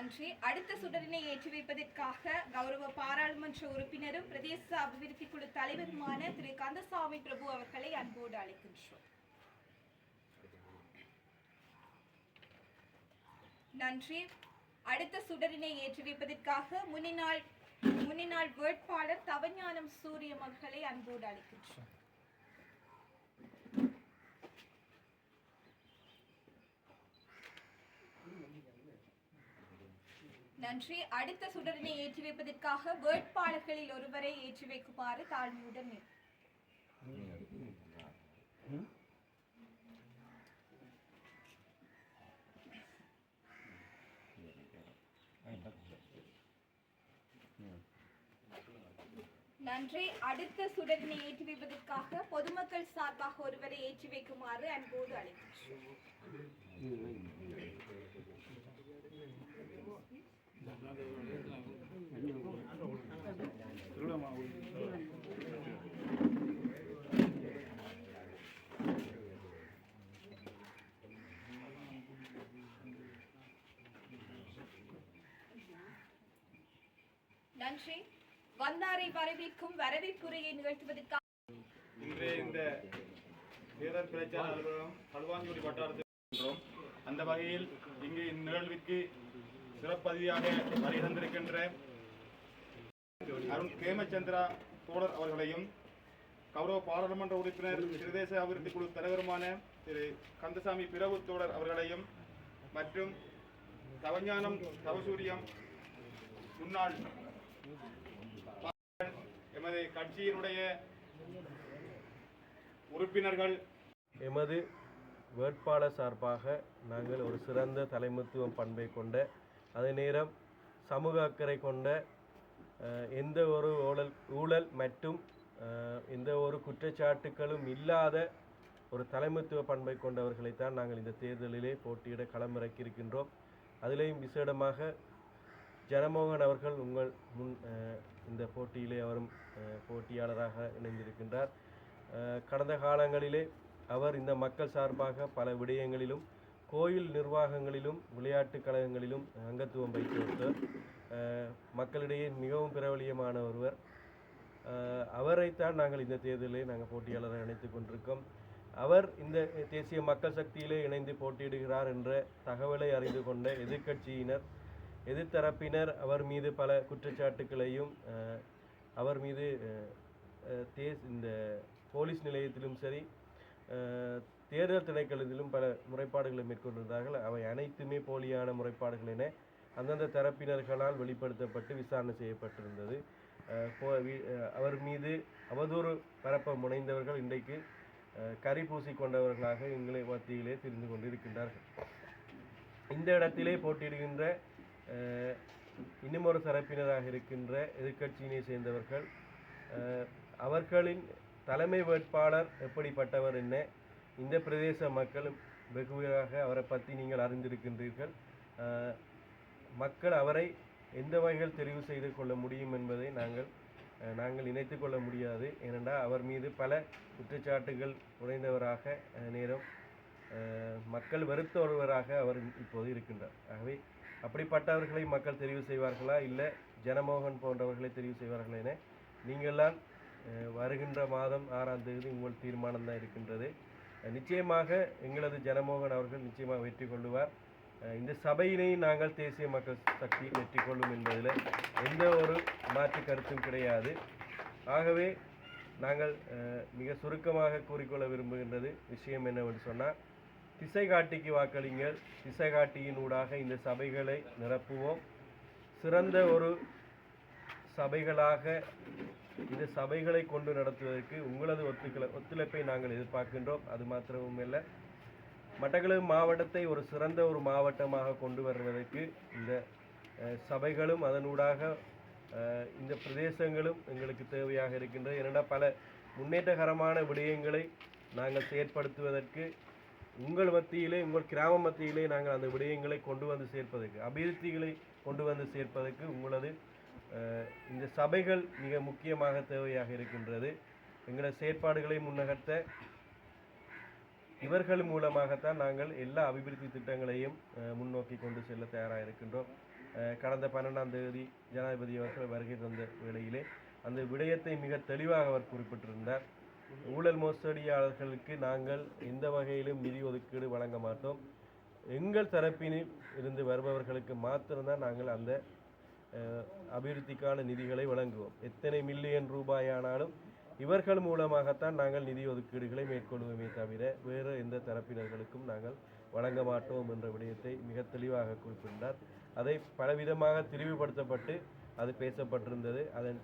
நன்றி. அடுத்த சுடரினை ஏற்றி வைப்பதற்காக கௌரவ பாராளுமன்ற உறுப்பினரும் பிரதேச அபிவிருத்தி குழு தலைவருமான திரு. கந்தசாமி பிரபு அவர்களை அன்போடு அழைக்கின்றோம். நன்றி. அடுத்த சுடரினை ஏற்றி வைப்பதற்காக முன்னினாள் முன்னினாள் வேட்பாளர் தவஞானம் சூரியம் அன்போடு அழைக்கின்றோம். நன்றி. அடுத்த சுடரினை ஏற்றி வைப்பதற்காக வேட்பாளர்களில் ஒருவரை ஏற்றி வைக்குமாறு தாழ்மையுடன் நன்றி. அடுத்த சுடரினை ஏற்றி வைப்பதற்காக பொதுமக்கள் சார்பாக ஒருவரை ஏற்றி வைக்குமாறு அன்போடு அழைக்கின்றோம் நன்றி. வந்தாரை வரவேற்கும் வரவேற்புரையை நிகழ்த்துவதற்காக இன்றைய இந்த தேர்தல் பிரச்சார அலுவலகம் களுவாஞ்சூரி வட்டாரத்தில் அந்த வகையில் இங்கே இந்நிகழ்விற்கு சிறப்பதியாக வருகின்றிருக்கின்ற அருண் கேமச்சந்திரா தோழர் அவர்களையும் கௌரவ பாராளுமன்ற உறுப்பினர் பிரதேச அபிவிருத்தி குழு தலைவருமான திரு கந்தசாமி பிரபு தோழர் அவர்களையும் மற்றும் தவஞானம் தவசூரியம் முன்னாள் எமது கட்சியினுடைய உறுப்பினர்கள் எமது வேட்பாளர் சார்பாக நாங்கள் ஒரு சிறந்த தலைமைத்துவம் பண்பை கொண்ட அதே நேரம் சமூக அக்கறை கொண்ட எந்த ஒரு ஊழல் ஊழல் மற்றும் எந்த ஒரு குற்றச்சாட்டுகளும் இல்லாத ஒரு தலைமைத்துவ பண்பை கொண்டவர்களைத்தான் நாங்கள் இந்த தேர்தலிலே போட்டியிட களமிறக்கி இருக்கின்றோம் அதிலேயும் விசேடமாக ஜனமோகன் அவர்கள் உங்கள் முன் இந்த போட்டியிலே அவரும் போட்டியாளராக இணைந்திருக்கின்றார். கடந்த காலங்களிலே அவர் இந்த மக்கள் சார்பாக பல விடயங்களிலும் கோயில் நிர்வாகங்களிலும் விளையாட்டுக் கழகங்களிலும் அங்கத்துவம் வைத்தவர் மக்களிடையே மிகவும் பிரபலியமான ஒருவர். அவரைத்தான் நாங்கள் இந்த தேர்தலில் நாங்கள் போட்டியாளராக இணைத்துக் கொண்டிருக்கோம். அவர் இந்த தேசிய மக்கள் சக்தியிலே இணைந்து போட்டியிடுகிறார் என்ற தகவலை அறிந்து கொண்ட எதிர்க்கட்சியினர் எதிர்த்தரப்பினர் அவர் மீது பல குற்றச்சாட்டுக்களையும் அவர் மீது தேஸ் இந்த போலீஸ் நிலையத்திலும் சரி தேர்தல் திணைக்களத்திலும் பல முறைப்பாடுகளை மேற்கொண்டிருந்தார்கள். அவை அனைத்துமே போலியான முறைப்பாடுகள் என அந்தந்த தரப்பினர்களால் வெளிப்படுத்தப்பட்டு விசாரணை செய்யப்பட்டிருந்தது. போ- அவர் மீது அவதூறு பரப்ப முனைந்தவர்கள் இன்றைக்கு கறி பூசி கொண்டவர்களாக எங்களை மத்தியிலே தெரிந்து கொண்டிருக்கின்றார்கள். இந்த இடத்திலே போட்டியிடுகின்ற அஹ், இன்னும் ஒரு தரப்பினராக இருக்கின்ற எதிர்க்கட்சியினை சேர்ந்தவர்கள் அவர்களின் தலைமை வேட்பாளர் எப்படிப்பட்டவர் என்ன இந்த பிரதேச மக்களும் வெகுவாக அவரை பற்றி நீங்கள் அறிந்திருக்கின்றீர்கள். மக்கள் அவரை எந்த வகையில் தெரிவு செய்து கொள்ள முடியும் என்பதை நாங்கள் நாங்கள் இணைத்து கொள்ள முடியாது. ஏனென்றால் அவர் மீது பல குற்றச்சாட்டுகள் உடைந்தவராக நேரம் மக்கள் வெறுத்த ஒருவராக அவர் இப்போது இருக்கின்றார். ஆகவே அப்படிப்பட்டவர்களை மக்கள் தெரிவு செய்வார்களா? இல்லை ஜனமோகன் போன்றவர்களை தெரிவு செய்வார்களா என நீங்கள்லாம் வருகின்ற மாதம் ஆறாம் தேதி உங்கள் தீர்மானம் தான் இருக்கின்றது. நிச்சயமாக எங்களது ஜனமோகன் அவர்கள் நிச்சயமாக வெற்றி கொள்ளுவார். இந்த சபையினை நாங்கள் தேசிய மக்கள் சக்தி வெற்றி கொள்ளும் என்பதில் எந்த ஒரு மாற்று கருத்தும் கிடையாது. ஆகவே நாங்கள் மிக சுருக்கமாக கூறிக்கொள்ள விரும்புகின்றது விஷயம் என்னவென்று சொன்னால் திசை காட்டிக்கு வாக்களிங்கள். திசை காட்டியின் ஊடாக இந்த சபைகளை நிரப்புவோம். சிறந்த ஒரு சபைகளாக இந்த சபைகளை கொண்டு நடத்துவதற்கு உங்களது ஒத்துக்களை ஒத்துழைப்பை நாங்கள் எதிர்பார்க்கின்றோம். அது மாத்திரமும் இல்லை மட்டக்களவு மாவட்டத்தை ஒரு சிறந்த ஒரு மாவட்டமாக கொண்டு வருவதற்கு இந்த சபைகளும் அதனூடாக இந்த பிரதேசங்களும் எங்களுக்கு தேவையாக இருக்கின்றது. ஏனென்றால் பல முன்னேற்றகரமான விடயங்களை நாங்கள் செயற்படுத்துவதற்கு உங்கள் மத்தியிலே உங்கள் கிராம மத்தியிலே நாங்கள் அந்த விடயங்களை கொண்டு வந்து சேர்ப்பதற்கு அபிவிருத்திகளை கொண்டு வந்து சேர்ப்பதற்கு உங்களது இந்த சபைகள் மிக முக்கியமாக தேவையாக இருக்கின்றது. எங்களது செயற்பாடுகளை முன்னகர்த்த இவர்கள் மூலமாகத்தான் நாங்கள் எல்லா அபிவிருத்தி திட்டங்களையும் முன்னோக்கி கொண்டு செல்ல தயாராக இருக்கின்றோம். கடந்த பன்னெண்டாம் தேதி ஜனாதிபதி அவர்கள் வருகை தந்த வேளையிலே அந்த விடயத்தை மிக தெளிவாக அவர் குறிப்பிட்டிருந்தார். ஊழல் மோசடியாளர்களுக்கு நாங்கள் எந்த வகையிலும் நிதி ஒதுக்கீடு வழங்க மாட்டோம். எங்கள் தரப்பினில் இருந்து வருபவர்களுக்கு மாத்திரம்தான் நாங்கள் அந்த அபிவிருத்திக்கான நிதிகளை வழங்குவோம். எத்தனை மில்லியன் ரூபாயானாலும் இவர்கள் மூலமாகத்தான் நாங்கள் நிதி ஒதுக்கீடுகளை மேற்கொள்வோமே தவிர வேறு எந்த தரப்பினர்களுக்கும் நாங்கள் வழங்க மாட்டோம் என்ற விடயத்தை மிக தெளிவாக குறிப்பிட்டார். அதை பலவிதமாக திரிவுபடுத்தப்பட்டு அது பேசப்பட்டிருந்தது. அதன்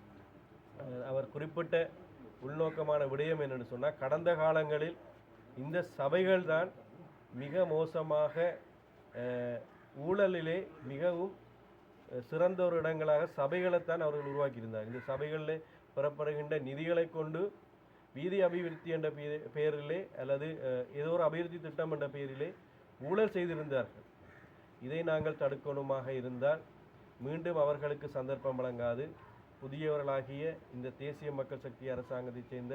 அவர் குறிப்பிட்ட உள்நோக்கமான விடயம் என்னென்னு சொன்னால் கடந்த காலங்களில் இந்த சபைகள் தான் மிக மோசமாக ஊழலிலே மிகவும் சிறந்த ஒரு இடங்களாக சபைகளைத்தான் அவர்கள் உருவாக்கியிருந்தார். இந்த சபைகளில் பெறப்படுகின்ற நிதிகளை கொண்டு வீதி அபிவிருத்தி என்ற பெயரிலே அல்லது ஏதோ ஒரு அபிவிருத்தி திட்டம் என்ற பெயரிலே ஊழல் செய்திருந்தார்கள். இதை நாங்கள் தடுக்கணுமாக இருந்தால் மீண்டும் அவர்களுக்கு சந்தர்ப்பம் வழங்காது. புதியவர்களாகிய இந்த தேசிய மக்கள் சக்தி அரசாங்கத்தைச் சேர்ந்த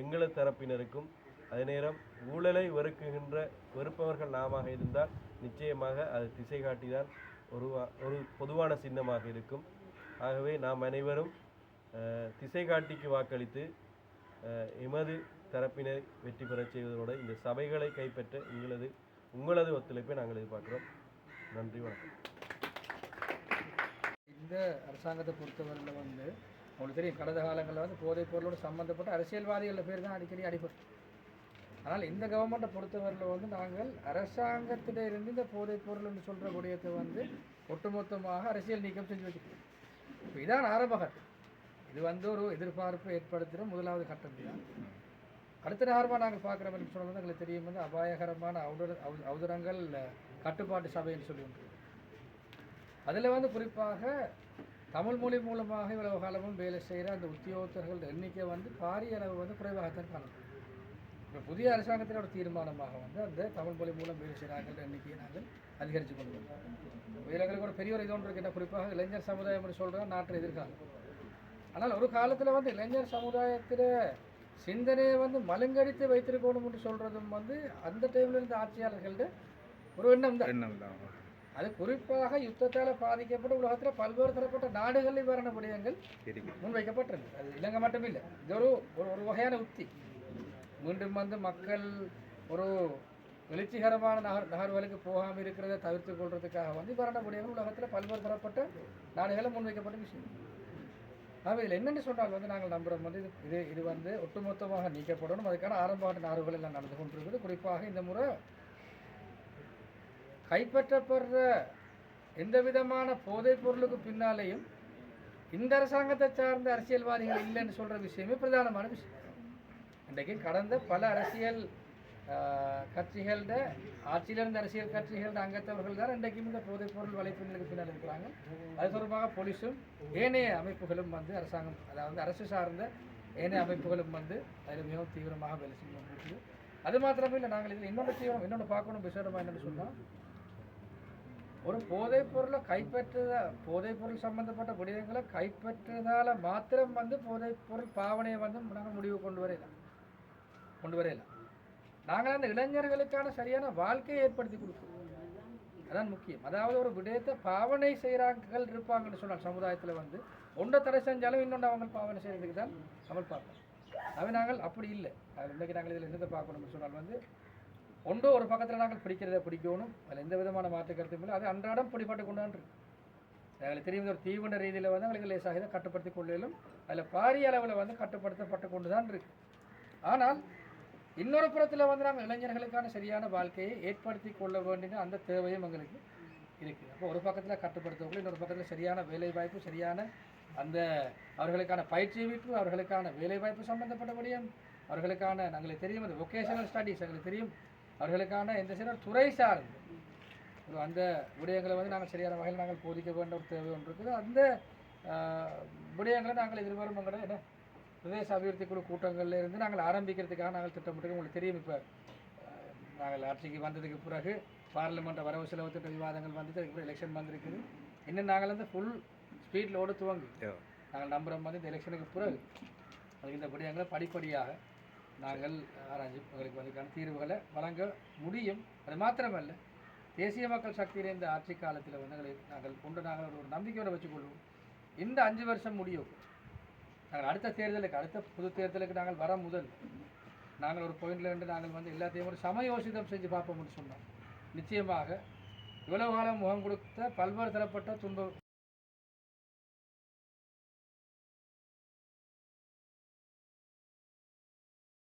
எங்களது தரப்பினருக்கும் அதே நேரம் ஊழலை வெறுக்குகின்ற வெறுப்பவர்கள் நாமாக இருந்தால் நிச்சயமாக அது திசை காட்டிதான் ஒரு ஒரு பொதுவான சின்னமாக இருக்கும். ஆகவே நாம் அனைவரும் திசை காட்டிக்கு வாக்களித்து எமது தரப்பினை வெற்றி பெறச் செய்வதோடு இந்த சபைகளை கைப்பற்ற எங்களது உங்களது ஒத்துழைப்பை நாங்கள் எதிர்பார்க்கிறோம். நன்றி வணக்கம். இந்த அரசாங்கத்தை பொறுத்தவரையில் வந்து உங்களுக்கு தெரியும் கடந்த காலங்களில் வந்து போதைப் பொருளோடு சம்மந்தப்பட்ட அரசியல்வாதிகள் பேர் தான் அடிக்கடி அடிபட்டு. ஆனால் இந்த கவர்மெண்ட்டை பொறுத்தவரையில் வந்து நாங்கள் அரசாங்கத்திட இருந்து இந்த போதைப் பொருள் என்று சொல்கிற விடயத்தை வந்து ஒட்டுமொத்தமாக அரசியல் நீக்கம் செஞ்சு வச்சுருக்கோம். இப்போ இதான் ஆரம்பகர் இது வந்து ஒரு எதிர்பார்ப்பு ஏற்படுத்துகிற முதலாவது கட்டம் தான் அடுத்த நேரமாக நாங்கள் பார்க்குற மாதிரி சொன்னது எங்களுக்கு தெரியும். வந்து அபாயகரமான அவுதர அவு- அவுதரங்கள் கட்டுப்பாட்டு சபைன்னு சொல்லி ஒன்று. அதில் வந்து குறிப்பாக தமிழ் மொழி மூலமாக இவ்வளவு காலமும் வேலை செய்கிற அந்த உத்தியோகத்தர்கள் எண்ணிக்கை வந்து பாரிய அளவு வந்து குறைவாகத்தான் காணப்படும். இப்போ புதிய அரசாங்கத்தினோட தீர்மானமாக வந்து அந்த தமிழ் மொழி மூலம் வேலை செய்கிறார்கள் எண்ணிக்கையை நாங்கள் அதிகரித்து கொண்டு வந்தோம் இதில் எங்களுக்கு ஒரு பெரிய ஒரு இது ஒன்று இருக்கு. என்ன குறிப்பாக இளைஞர் சமுதாயம் சொல்கிறோம் நாட்டின் எதிர்காலம். ஆனால் ஒரு காலத்தில் வந்து இளைஞர் சமுதாயத்தில் சிந்தனையை வந்து மழுங்கடித்து வைத்திருக்கணும் என்று சொல்கிறதும் வந்து அந்த டைமில் இருந்த ஆட்சியாளர்கள்ட்ட ஒரு எண்ணம் தான். அது குறிப்பாக யுத்தத்தால் பாதிக்கப்பட்ட உலகத்தில் பல்வேறு தரப்பட்ட நாடுகளில் வரண விடயங்கள் முன்வைக்கப்பட்டிருக்கு அது இலங்கை மட்டுமில்லை. இது ஒரு ஒரு வகையான உத்தி. மீண்டும் வந்து மக்கள் ஒரு எழுச்சிகரமான நகர் நகர்வுகளுக்கு போகாமல் இருக்கிறத தவிர்த்து கொள்றதுக்காக வந்து வரண முடியாமல் உலகத்தில் பல்வேறு தரப்பட்ட நாடுகளில் முன்வைக்கப்பட்ட விஷயம். ஆகவே இதில் என்னென்னு சொன்னால் வந்து நாங்கள் நம்புகிறோம் வந்து இது இது இது வந்து ஒட்டுமொத்தமாக நீக்கப்படணும். அதுக்கான ஆரம்பாட்டு நாடுகள் எல்லாம் நடந்து கொண்டிருக்குது குறிப்பாக இந்த முறை கைப்பற்றப்படுற எந்த விதமான போதைப் பொருளுக்கு பின்னாலேயும் இந்த அரசாங்கத்தை சார்ந்த அரசியல்வாதிகள் இல்லைன்னு சொல்கிற விஷயமே பிரதானமான விஷயம். இன்றைக்கு கடந்த பல அரசியல் கட்சிகளிட கட்சிகளோட ஆட்சியில் இருந்த அரசியல் கட்சிகளோட அங்கத்தவர்கள் தான் இன்றைக்கும் இந்த போதைப்பொருள் வலைப்பின்னலுக்கு பின்னால் இருக்கிறாங்க. அது தொடர்பாக போலீஸும் ஏனைய அமைப்புகளும் வந்து அரசாங்கம் அதாவது அரசு சார்ந்த ஏனைய அமைப்புகளும் வந்து அதில் மிகவும் தீவிரமாக வேலை செய்து கொண்டிருக்குது. அது மாத்திரமே இல்லை நாங்கள் இதில் இன்னொன்று தீவிரம் இன்னொன்று பார்க்கணும் விசேடமாக என்னென்னு சொன்னால் ஒரு போதைப் பொருளை கைப்பற்றுத போதைப் பொருள் சம்பந்தப்பட்ட விடயங்களை கைப்பற்றுறதால மாத்திரம் வந்து போதைப் பொருள் பாவனையை வந்து நாங்கள் முடிவு கொண்டு வரையலாம் கொண்டு வரையில நாங்கள் அந்த இளைஞர்களுக்கான சரியான வாழ்க்கையை ஏற்படுத்தி கொடுக்கணும் அதான் முக்கியம். அதாவது ஒரு விடயத்தை பாவனை செய்கிறார்கள் இருப்பாங்கன்னு சொன்னால் சமுதாயத்தில் வந்து ஒன்றை தடை செஞ்சாலும் இன்னொன்று அவங்க பாவனை செய்கிறதுக்கு தான் நம்ம பார்ப்போம் அவை நாங்கள் அப்படி இல்லை. அது இன்றைக்கு நாங்கள் இதில் என்னத்தை பார்க்கணும்னு சொன்னால் வந்து ஒன்றோ ஒரு பக்கத்தில் நாங்கள் பிடிக்கிறத பிடிக்கணும். அதில் எந்த விதமான மாற்று கருத்தும் இல்லை. அது அன்றாடம் பிடிபட்டு கொண்டாண்டு எங்களுக்கு தெரியும் ஒரு தீவன ரீதியில் வந்து எங்களுக்கு லேசாக இதை கட்டுப்படுத்தி கொள்ளையிலும் அதில் பாரிய அளவில் வந்து கட்டுப்படுத்தப்பட்டு கொண்டு தான் இருக்குது ஆனால் இன்னொரு புறத்தில் வந்து நாங்கள் இளைஞர்களுக்கான சரியான வாழ்க்கையை ஏற்படுத்தி கொள்ள வேண்டிய அந்த தேவையும் எங்களுக்கு இருக்குது அப்போ ஒரு பக்கத்தில் கட்டுப்படுத்தவங்களும் இன்னொரு பக்கத்தில் சரியான வேலைவாய்ப்பு சரியான அந்த அவர்களுக்கான பயிற்சி வீட்டு அவர்களுக்கான வேலைவாய்ப்பு சம்மந்தப்பட்டபடியும் அவர்களுக்கான எங்களுக்கு தெரியும் அந்த ஒகேஷனல் ஸ்டடீஸ் எங்களுக்கு தெரியும் அவர்களுக்கான எந்த சில துறை சார்ந்து. ஒரு அந்த விடயங்களை வந்து நாங்கள் சரியான வகையில் நாங்கள் போதிக்க வேண்டிய ஒரு தேவை ஒன்று இருக்குது. அந்த விடயங்களை நாங்கள் எதிர்வரும் எங்களோட என்ன? பிரதேச அபிவிருத்தி குழு கூட்டங்கள்ல இருந்து நாங்கள் ஆரம்பிக்கிறதுக்காக நாங்கள் திட்டமிட்டு உங்களுக்கு தெரியும் இப்போ நாங்கள் ஆட்சிக்கு வந்ததுக்கு பிறகு பார்லிமெண்ட் வரவு செலவு திட்ட விவாதங்கள் வந்துட்டு அதுக்கப்புறம் எலெக்ஷன் வந்திருக்குது. இன்னும் நாங்கள் வந்து ஃபுல் ஸ்பீடில் ஓட துவங்கி. நாங்கள் நம்புகிறோம் வந்து இந்த எலெக்ஷனுக்கு பிறகு. அதுக்கு இந்த விடயங்களை படிப்படியாக நாங்கள் ஆராய்ச்சி எங்களுக்கு அதுக்கான தீர்வுகளை வழங்க முடியும். அது மாத்திரமல்ல தேசிய மக்கள் சக்தியின் இந்த ஆட்சி காலத்தில் வந்து நாங்கள் கொண்டு நாங்கள் ஒரு நம்பிக்கையோட வச்சுக்கொள்வோம். இந்த அஞ்சு வருஷம் முடியும். நாங்கள் அடுத்த தேர்தலுக்கு அடுத்த பொது தேர்தலுக்கு நாங்கள் வர முதல் நாங்கள் ஒரு பாயிண்ட்ல இருந்து நாங்கள் வந்து எல்லாத்தையும் ஒரு சமயோசிதம் செஞ்சு பார்ப்போம்னு சொன்னோம். நிச்சயமாக இவ்வளவு காலம் முகம் கொடுத்த பல்வேறு தரப்பட்ட துன்ப